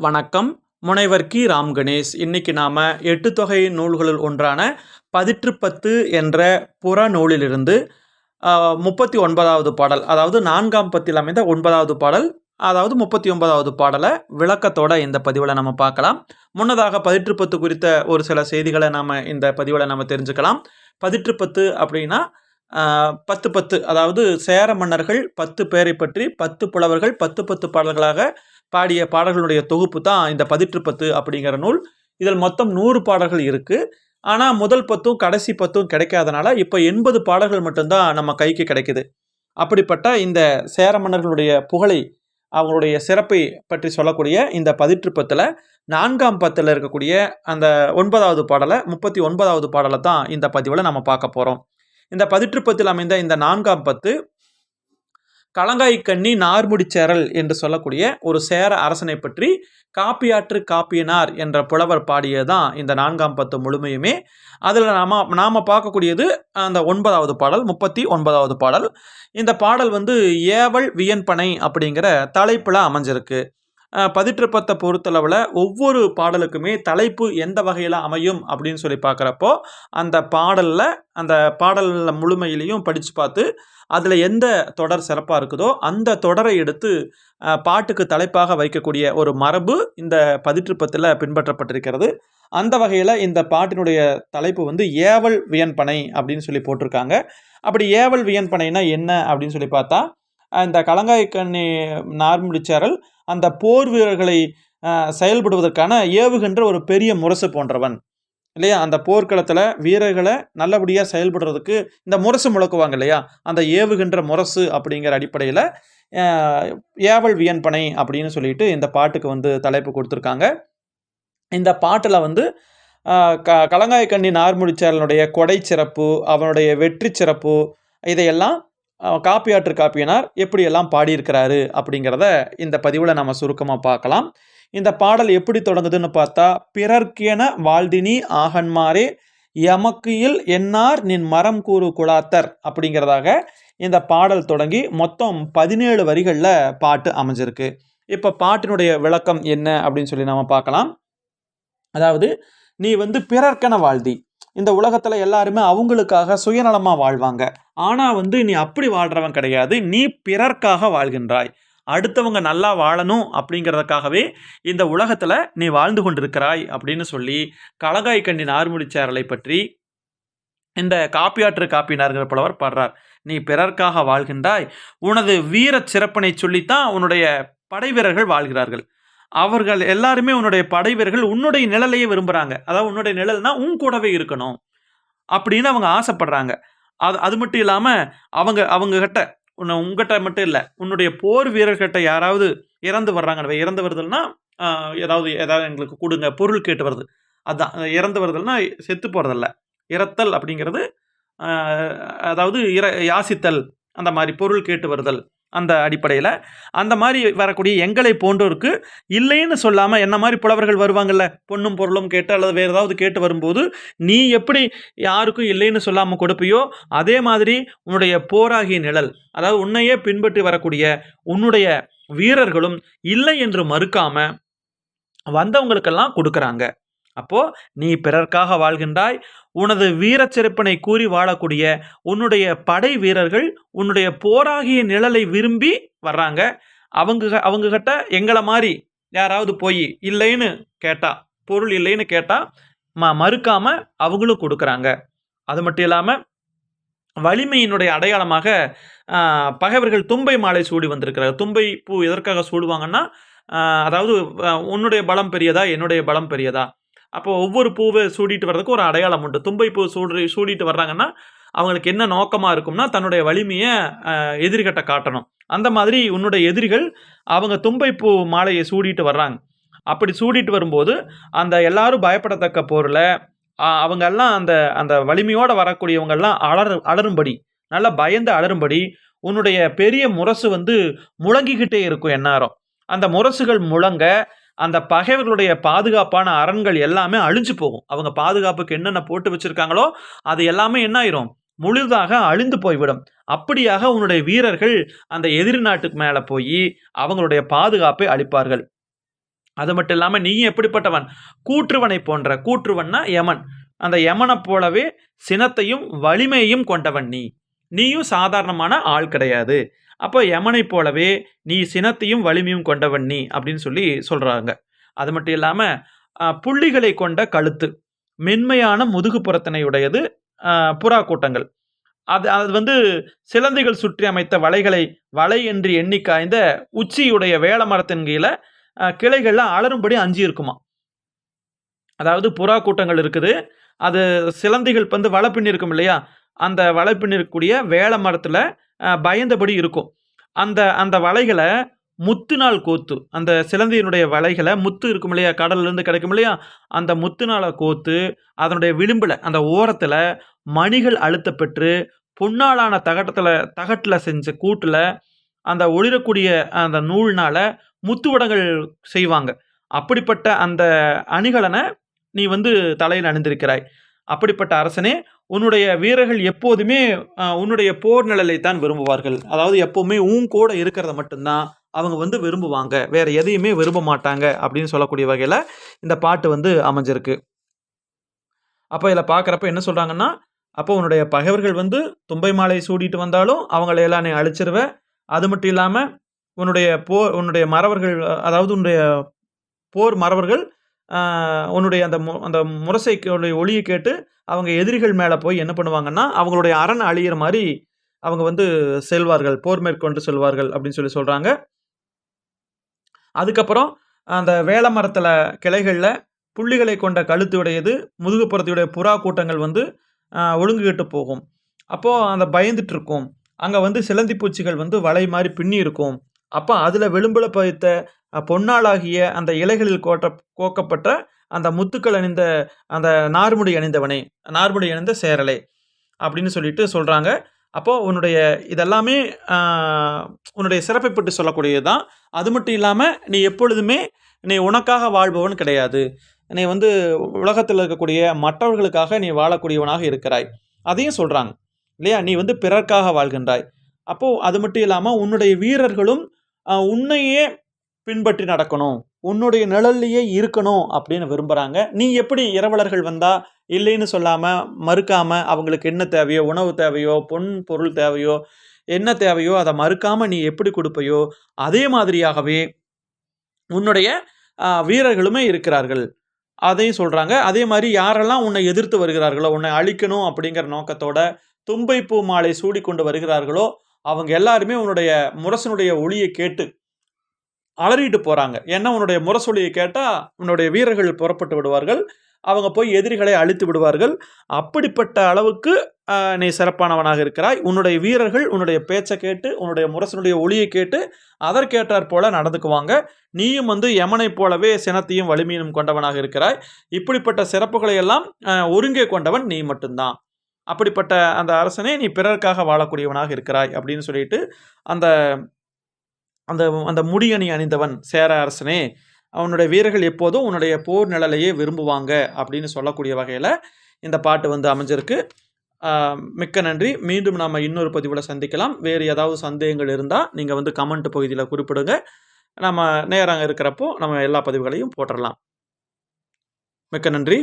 வணக்கம். முனைவர் கி. ராம் கணேஷ். இன்னைக்கு நாம் எட்டு தொகை நூல்களுள் ஒன்றான பதிற்றுப்பத்து என்ற புறநூலிலிருந்து ஆஹ், முப்பத்தி ஒன்பதாவது பாடல் அதாவது நான்காம் பத்தில் அமைந்த ஒன்பதாவது பாடல் அதாவது முப்பத்தி ஒன்பதாவது பாடலை விளக்கத்தோட இந்த பதிவில் நம்ம பார்க்கலாம். முன்னதாக பதிற்றுப்பத்து குறித்த ஒரு சில செய்திகளை நாம் இந்த பதிவில் நம்ம தெரிஞ்சுக்கலாம். பதிற்றுப்பத்து அப்படின்னா பத்து பத்து அதாவது சேர மன்னர்கள் பத்து பேரை பற்றி பத்து புலவர்கள் பத்து பத்து பாடல்களாக பாடிய பாடல்களுடைய தொகுப்பு தான் இந்த பதிற்றுப்பத்து அப்படிங்கிற நூல். இதில் மொத்தம் நூறு பாடல்கள் இருக்குது ஆனால் முதல் பத்தும் கடைசி பத்தும் கிடைக்காதனால இப்போ எண்பது பாடல்கள் மட்டும்தான் நம்ம கைக்கு கிடைக்குது. அப்படிப்பட்ட இந்த சேர மன்னர்களுடைய புகழை அவங்களுடைய சிறப்பை பற்றி சொல்லக்கூடிய இந்த பதிற்றுப்பத்தில் நான்காம் பத்தில் இருக்கக்கூடிய அந்த ஒன்பதாவது பாடலை முப்பத்தி ஒன்பதாவது பாடலை தான் இந்த பதிவில் நம்ம பார்க்க போகிறோம் இந்த பதிற்றுப்பத்தில் அமைந்த இந்த நான்காம் பத்து களங்காய்க்கண்ணி நார்முடிச்சேரல் என்று சொல்லக்கூடிய ஒரு சேர அரசனை பற்றி காப்பியாற்று காப்பியனார் என்ற புலவர் பாடியதான் இந்த நான்காம் பத்து முழுமையுமே. அதில் நாம் நாம பார்க்கக்கூடியது அந்த ஒன்பதாவது பாடல் முப்பத்தி ஒன்பதாவது பாடல். இந்த பாடல் வந்து ஏவல் வியன்பனை அப்படிங்கிற தலைப்பில் அமைஞ்சிருக்கு. பதிற்றுப்பத்தை பொறுத்தளவில் ஒவ்வொரு பாடலுக்குமே தலைப்பு எந்த வகையில் அமையும் அப்படின்னு சொல்லி பார்க்குறப்போ அந்த பாடலில் அந்த பாடலில் முழுமையிலையும் படித்து பார்த்து அதில் எந்த தொடர் சிறப்பாக இருக்குதோ அந்த தொடரை எடுத்து பாட்டுக்கு தலைப்பாக வைக்கக்கூடிய ஒரு மரபு இந்த பதிற்றுப்பத்தில் பின்பற்றப்பட்டிருக்கிறது. அந்த வகையில் இந்த பாட்டினுடைய தலைப்பு வந்து ஏவல் வியன்பனை அப்படின்னு சொல்லி போட்டிருக்காங்க. அப்படி ஏவல் வியன்பனைனா என்ன அப்படின்னு சொல்லி பார்த்தா இந்த கலங்காயக்கண்ணி நார்முடிச்சாரல் அந்த போர் வீரர்களை செயல்படுவதற்கான ஏவுகின்ற ஒரு பெரிய முரசு போன்றவன். இல்லையா? அந்த போர்க்களத்தில் வீரர்களை நல்லபடியாக செயல்படுறதுக்கு இந்த முரசு முழக்குவாங்க இல்லையா? அந்த ஏவுகின்ற முரசு அப்படிங்கிற அடிப்படையில் ஏவல் வியன்பனை அப்படின்னு சொல்லிட்டு இந்த பாட்டுக்கு வந்து தலைப்பு கொடுத்துருக்காங்க. இந்த பாட்டில் வந்து க கலங்காயக்கண்ணி நார்முடிச்சாரனுடைய கொடை சிறப்பு அவனுடைய வெற்றி சிறப்பு இதையெல்லாம் காப்பியாற்று காப்பியனார் எப்படியெல்லாம் பாடியிருக்கிறாரு அப்படிங்கிறத இந்த பதிவில் நம்ம சுருக்கமாக பார்க்கலாம். இந்த பாடல் எப்படி தொடங்குதுன்னு பார்த்தா பிறர்க்கென வாழ்தினி ஆகன்மாரே எமக்கியில் என்னார் நின் மரம் கூறு குலாத்தர் அப்படிங்கிறதாக இந்த பாடல் தொடங்கி மொத்தம் பதினேழு வரிகளில் பாட்டு அமைஞ்சிருக்கு. இப்போ பாட்டினுடைய விளக்கம் என்ன அப்படின்னு சொல்லி நம்ம பார்க்கலாம். அதாவது நீ வந்து பிறர்க்கென வாழ்தி இந்த உலகத்தில் எல்லாருமே அவங்களுக்காக சுயநலமாக வாழ்வாங்க. ஆனால் வந்து நீ அப்படி வாழ்கிறவன் கிடையாது. நீ பிறர்க்காக வாழ்கின்றாய். அடுத்தவங்க நல்லா வாழணும் அப்படிங்கிறதுக்காகவே இந்த உலகத்தில் நீ வாழ்ந்து கொண்டிருக்கிறாய் அப்படின்னு சொல்லி கலகாய் கண்ணின் ஆறுமுடிச்சாரலை பற்றி இந்த காப்பியாற்று காப்பினார்கிற புலவர் பாடுறார். நீ பிறர்க்காக வாழ்கின்றாய். உனது வீரச் சிறப்பினை சொல்லித்தான் உன்னுடைய படை வீரர்கள் வாழ்கிறார்கள். அவர்கள் எல்லாருமே உன்னுடைய படைவீரர்கள் உன்னுடைய நிழலையே விரும்புகிறாங்க அதாவது உன்னுடைய நிழல்னா உன் கூடவே இருக்கணும் அப்படின்னு அவங்க ஆசைப்படுறாங்க. அது அது மட்டும் இல்லாமல் அவங்க அவங்க கிட்ட உன்னை உங்ககிட்ட மட்டும் இல்லை உன்னுடைய போர் வீரர்கிட்ட யாராவது இறந்து வர்றாங்க இறந்து வருதுன்னா ஏதாவது ஏதாவது எங்களுக்கு கொடுங்க பொருள் கேட்டு வருது அதுதான் இறந்து வருதல்னா செத்து போகிறதில்ல இறத்தல் அப்படிங்கிறது அதாவது இற யாசித்தல் அந்த மாதிரி பொருள் கேட்டு வருதல் அந்த அடிப்படையில். அந்த மாதிரி வரக்கூடிய எங்களை போன்றோருக்கு இல்லைன்னு சொல்லாமல் என்ன மாதிரி புலவர்கள் வருவாங்கல்ல? பொண்ணும் பொருளும் கேட்டு அல்லது வேறு ஏதாவது கேட்டு வரும்போது நீ எப்படி யாருக்கும் இல்லைன்னு சொல்லாமல் கொடுப்பியோ அதே மாதிரி உன்னுடைய போராகிய நிழல் அதாவது உன்னையே பின்பற்றி வரக்கூடிய உன்னுடைய வீரர்களும் இல்லை என்று மறுக்காமல் வந்தவங்களுக்கெல்லாம் கொடுக்குறாங்க. அப்போ நீ பிறர்க்காக வாழ்கின்றாய். உனது வீரச்சிறப்பினை கூறி வாழக்கூடிய உன்னுடைய படை வீரர்கள் உன்னுடைய போராகிய நிழலை விரும்பி வர்றாங்க. அவங்க அவங்க கிட்ட எங்களை மாதிரி யாராவது போய் இல்லைன்னு கேட்டா பொருள் இல்லைன்னு கேட்டா ம மறுக்காம அவங்களும் கொடுக்குறாங்க. அது மட்டும் இல்லாமல் வலிமையினுடைய அடையாளமாக பகைவர்கள் தும்பை மாலை சூடி வந்திருக்கிறார் தும்பை பூ எதற்காக சூடுவாங்கன்னா அதாவது உன்னுடைய பலம் பெரியதா என்னுடைய பலம் பெரியதா? அப்போ ஒவ்வொரு பூவை சூடிட்டு வர்றதுக்கு ஒரு அடையாளம் உண்டு. தும்பை பூ சூடு சூடிட்டு வர்றாங்கன்னா அவங்களுக்கு என்ன நோக்கமாக இருக்கும்னா தன்னுடைய வலிமையை எதிர்கட்ட காட்டணும். அந்த மாதிரி உன்னுடைய எதிரிகள் அவங்க தும்பை பூ மாலையை சூடிட்டு வர்றாங்க. அப்படி சூடிட்டு வரும்போது அந்த எல்லாரும் பயப்படத்தக்க போரில் அவங்கெல்லாம் அந்த அந்த வலிமையோடு வரக்கூடியவங்கெல்லாம் அலறு அலரும்படி நல்லா பயந்து அலரும்படி உன்னுடைய பெரிய முரசு வந்து முழங்கிக்கிட்டே இருக்கும் எந்நேரம். அந்த முரசுகள் முழங்க அந்த பகைவர்களுடைய பாதுகாப்பான அரண்கள் எல்லாமே அழிஞ்சு போகும். அவங்க பாதுகாப்புக்கு என்னென்ன போட்டு வச்சிருக்காங்களோ அது எல்லாமே என்ன ஆயிரும் முழுதாக அழிந்து போய்விடும். அப்படியாக உன்னுடைய வீரர்கள் அந்த எதிரி நாட்டுக்கு மேலே போய் அவங்களுடைய பாதுகாப்பை அளிப்பார்கள். அது மட்டும் இல்லாமல் நீயும் எப்படிப்பட்டவன்? கூற்றுவனை போன்ற. கூற்றுவன்னா யமன். அந்த யமனைப் போலவே சினத்தையும் வலிமையையும் கொண்டவன் நீ. நீயும் சாதாரணமான ஆள் கிடையாது. அப்போ யமனை போலவே நீ சினத்தையும் வலிமையும் கொண்டவன் நீ அப்படின்னு சொல்லி சொல்கிறாங்க அது மட்டும் இல்லாமல் புள்ளிகளை கொண்ட கழுத்து மென்மையான முதுகு புறத்தினையுடையது புறா கூட்டங்கள். அது அது வந்து சிலந்திகள் சுற்றி அமைத்த வலைகளை வலை என்று எண்ணி காய்ந்த உச்சியுடைய வேல மரத்தின் கீழே கிளைகள்லாம் அலறும்படி அஞ்சி இருக்குமா அதாவது புறா கூட்டங்கள் இருக்குது அது சிலந்திகள் வந்து வலை பின்னி இருக்கும் இல்லையா? அந்த வலை இருக்கக்கூடிய வேலை மரத்தில் பயந்தபடி இருக்கும். அந்த அந்த வலைகளை முத்துநாள் கோத்து அந்த சிலந்தியினுடைய வலைகளை முத்து இருக்கும் இல்லையா கடல்லேருந்து கிடைக்கும் இல்லையா அந்த முத்துநாளை கோத்து அதனுடைய விளிம்பில் அந்த ஓரத்தில் மணிகள் அழுத்த பெற்று தகட்டத்தில் தகட்டில் செஞ்ச கூட்டில் அந்த ஒளிரக்கூடிய அந்த நூல்னால் முத்துவடங்கள் செய்வாங்க. அப்படிப்பட்ட அந்த அணிகலனை நீ வந்து தலையில் அணிந்திருக்கிறாய். அப்படிப்பட்ட அரசனே உன்னுடைய வீரர்கள் எப்போதுமே உன்னுடைய போர் நிழலை தான் விரும்புவார்கள். அதாவது எப்போவுமே உன் கூட இருக்கிறத மட்டும்தான் அவங்க வந்து விரும்புவாங்க. வேற எதையுமே விரும்ப மாட்டாங்க அப்படின்னு சொல்லக்கூடிய வகையில் இந்த பாட்டு வந்து அமைஞ்சிருக்கு. அப்போ இதில் பார்க்குறப்ப என்ன சொல்கிறாங்கன்னா அப்போ உன்னுடைய பகைவர்கள் வந்து தும்பை மாலை சூடிட்டு வந்தாலும் அவங்களை எல்லாம் நீ அழிச்சிருவேன் அது மட்டும் இல்லாமல் உன்னுடைய போர் உன்னுடைய மறவர்கள் அதாவது உன்னுடைய போர் மறவர்கள் உன்னுடைய அந்த மு அந்த முரசைக்குடைய ஒளியை கேட்டு அவங்க எதிரிகள் மேலே போய் என்ன பண்ணுவாங்கன்னா அவங்களுடைய அரண் அழியிற மாதிரி அவங்க வந்து செல்வார்கள் போர் மேற்கொண்டு செல்வார்கள் அப்படின்னு சொல்லி சொல்கிறாங்க அதுக்கப்புறம் அந்த வேல மரத்தில் கிளைகளில் புள்ளிகளை கொண்ட கழுத்து உடையது புறா கூட்டங்கள் வந்து ஒழுங்குகிட்டு போகும். அப்போது அந்த பயந்துட்டு இருக்கும். அங்கே வந்து சிலந்தி பூச்சிகள் வந்து வலை மாதிரி பின்னி இருக்கும். அப்போ அதில் விளிம்பில் பதித்த பொன்னாளாகிய அந்த இலைகளில் கோட்ட கோக்கப்பட்ட அந்த முத்துக்கள் அணிந்த அந்த நார்முடி அணிந்தவனே நார்முடி அணிந்த சேரலை அப்படின்னு சொல்லிட்டு சொல்கிறாங்க அப்போது உன்னுடைய இதெல்லாமே உன்னுடைய சிறப்பை பற்றி சொல்லக்கூடியது தான் அது மட்டும் இல்லாமல் நீ எப்பொழுதுமே நீ உனக்காக வாழ்பவன் கிடையாது. நீ வந்து உலகத்தில் இருக்கக்கூடிய மற்றவர்களுக்காக நீ வாழக்கூடியவனாக இருக்கிறாய். அதையும் சொல்கிறாங்க இல்லையா? நீ வந்து பிறர்க்காக வாழ்கின்றாய். அப்போது அது மட்டும் இல்லாமல் உன்னுடைய வீரர்களும் உன்னையே பின்பற்றி நடக்கணும். உன்னுடைய நிழல்லையே இருக்கணும் அப்படின்னு விரும்புகிறாங்க நீ எப்படி இரவலர்கள் வந்தால் இல்லைன்னு சொல்லாமல் மறுக்காமல் அவங்களுக்கு என்ன தேவையோ உணவு தேவையோ பொன் பொருள் தேவையோ என்ன தேவையோ அதை மறுக்காமல் நீ எப்படி கொடுப்பையோ அதே மாதிரியாகவே உன்னுடைய வீரர்களுமே இருக்கிறார்கள். அதையும் சொல்கிறாங்க அதே மாதிரி யாரெல்லாம் உன்னை எதிர்த்து வருகிறார்களோ உன்னை அழிக்கணும் அப்படிங்கிற நோக்கத்தோட தும்பை பூ மாலை சூடி கொண்டு வருகிறார்களோ அவங்க எல்லாருமே உன்னுடைய முரசனுடைய ஒளியை கேட்டு அலறிட்டு போகிறாங்க ஏன்னா உன்னுடைய முரசொலியை கேட்டால் உன்னுடைய வீரர்கள் புறப்பட்டு விடுவார்கள். அவங்க போய் எதிரிகளை அழித்து விடுவார்கள். அப்படிப்பட்ட அளவுக்கு நீ சிறப்பானவனாக இருக்கிறாய். உன்னுடைய வீரர்கள் உன்னுடைய பேச்சை கேட்டு உன்னுடைய முரசனுடைய ஒளியை கேட்டு அதற்கேற்றாற் போல நடந்துக்குவாங்க. நீயும் வந்து யமனைப் போலவே சினத்தையும் வலிமையும் கொண்டவனாக இருக்கிறாய். இப்படிப்பட்ட சிறப்புகளை எல்லாம் ஒருங்கே கொண்டவன் நீ மட்டும்தான். அப்படிப்பட்ட அந்த அரசனே நீ பிறருக்காக வாழக்கூடியவனாக இருக்கிறாய் அப்படின்னு சொல்லிட்டு அந்த அந்த அந்த முடியணி அணிந்தவன் சேர அரசனே அவனுடைய வீரர்கள் எப்போதும் உன்னுடைய போர் நிழலையே விரும்புவாங்க அப்படின்னு சொல்லக்கூடிய வகையில் இந்த பாட்டு வந்து அமைஞ்சிருக்கு. மிக்க நன்றி. மீண்டும் நாம் இன்னொரு பதிவில் சந்திக்கலாம். வேறு ஏதாவது சந்தேகங்கள் இருந்தால் நீங்கள் வந்து கமெண்ட் பகுதியில் குறிப்பிடுங்க. நம்ம நேரம் இருக்கிறப்போ நம்ம எல்லா பதிவுகளையும் போட்டுடலாம் மிக்க நன்றி.